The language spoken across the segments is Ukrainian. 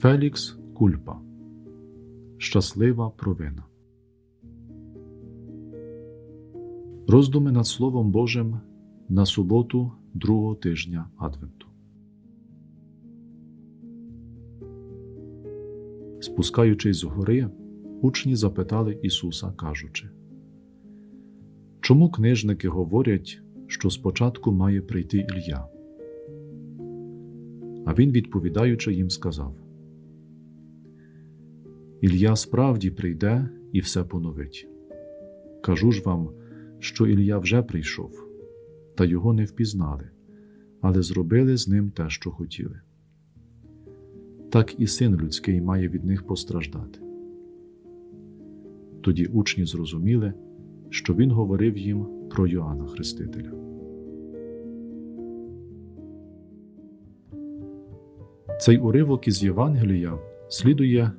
Фелікс Кульпа Щаслива провина. Роздуми над Словом Божим на суботу другого тижня Адвенту. Спускаючись з гори, учні запитали Ісуса, кажучи Чому книжники говорять, що спочатку має прийти Ілля? А він, відповідаючи їм, сказав Ілля справді прийде і все поновить. Кажу ж вам, що Ілля вже прийшов, та його не впізнали, але зробили з ним те, що хотіли. Так і син людський має від них постраждати. Тоді учні зрозуміли, що він говорив їм про Йоанна Хрестителя. Цей уривок із Євангелія слідує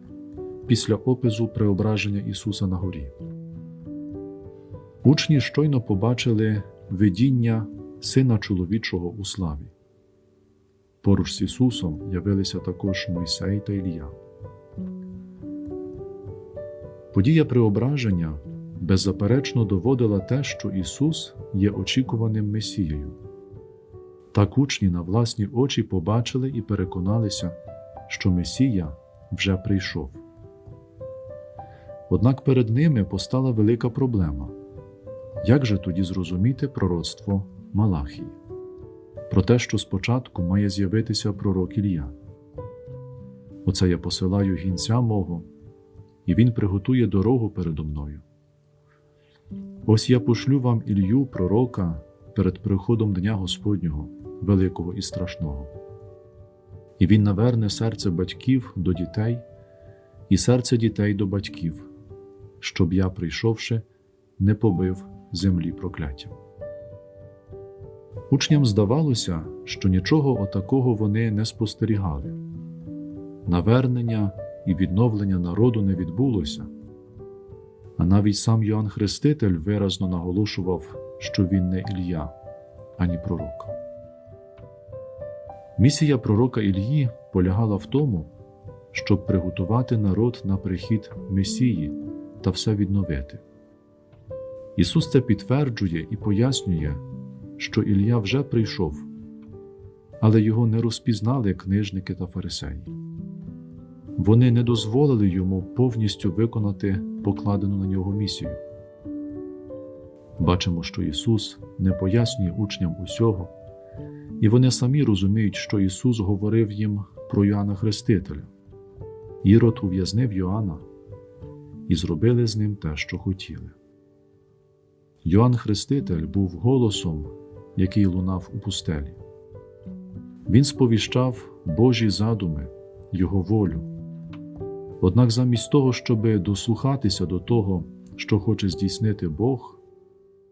після опису преображення Ісуса на горі. Учні щойно побачили видіння Сина чоловічого у славі. Поруч з Ісусом явилися також Мойсей та Ілія. Подія преображення беззаперечно доводила те, що Ісус є очікуваним Месією. Так учні на власні очі побачили і переконалися, що Месія вже прийшов. Однак перед ними постала велика проблема як же тоді зрозуміти пророцтво Малахії? Про те, що спочатку має з'явитися пророк Ілля. Оце я посилаю гінця мого, і він приготує дорогу передо мною. Ось я пошлю вам Ілью, пророка, перед приходом Дня Господнього, великого і страшного. І він наверне серце батьків до дітей, і серце дітей до батьків, щоб я, прийшовши, не побив землі прокляттям. Учням здавалося, що нічого отакого вони не спостерігали. Навернення і відновлення народу не відбулося, а навіть сам Йоанн Хреститель виразно наголошував, що він не Ілля, ані пророк. Місія пророка Ільї полягала в тому, щоб приготувати народ на прихід Месії та все відновити. Ісус це підтверджує і пояснює, що Ілля вже прийшов, але його не розпізнали книжники та фарисеї. Вони не дозволили йому повністю виконати покладену на нього місію. Бачимо, що Ісус не пояснює учням усього, і вони самі розуміють, що Ісус говорив їм про Йоанна Хрестителя. Ірод ув'язнив Йоанна і зробили з ним те, що хотіли. Йоанн Хреститель був голосом, який лунав у пустелі. Він сповіщав Божі задуми, Його волю. Однак замість того, щоб дослухатися до того, що хоче здійснити Бог,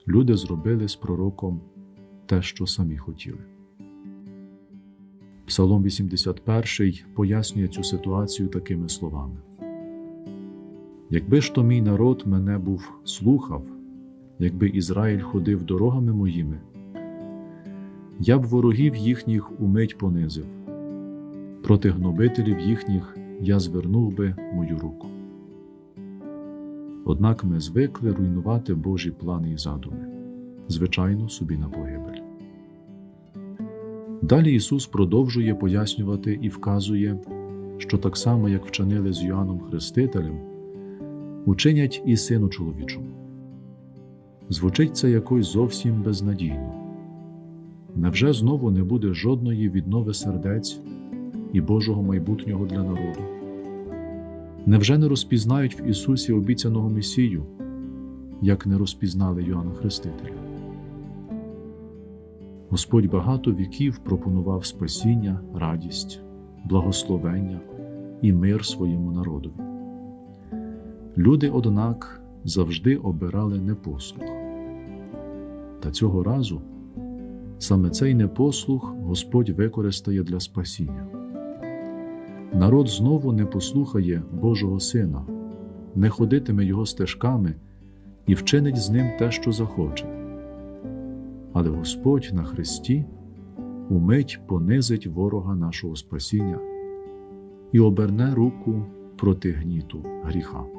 люди зробили з пророком те, що самі хотіли. Псалом 81 пояснює цю ситуацію такими словами: Якби ж то мій народ мене був слухав, якби Ізраїль ходив дорогами моїми, я б ворогів їхніх умить понизив, проти гнобителів їхніх я звернув би мою руку. Однак ми звикли руйнувати Божі плани і задуми, звичайно, собі на погибель. Далі Ісус продовжує пояснювати і вказує, що так само, як вчинили з Йоанном Хрестителем, учинять і Сину чоловічому. Звучить це якось зовсім безнадійно. Невже знову не буде жодної віднови сердець і Божого майбутнього для народу? Невже не розпізнають в Ісусі обіцяного Месію, як не розпізнали Йоанна Хрестителя? Господь багато віків пропонував спасіння, радість, благословення і мир своєму народові. Люди, однак, завжди обирали непослух. Та цього разу саме цей непослух Господь використає для спасіння. Народ знову не послухає Божого Сина, не ходитиме Його стежками і вчинить з ним те, що захоче. Але Господь на Христі умить понизить ворога нашого спасіння і оберне руку проти гніту гріха.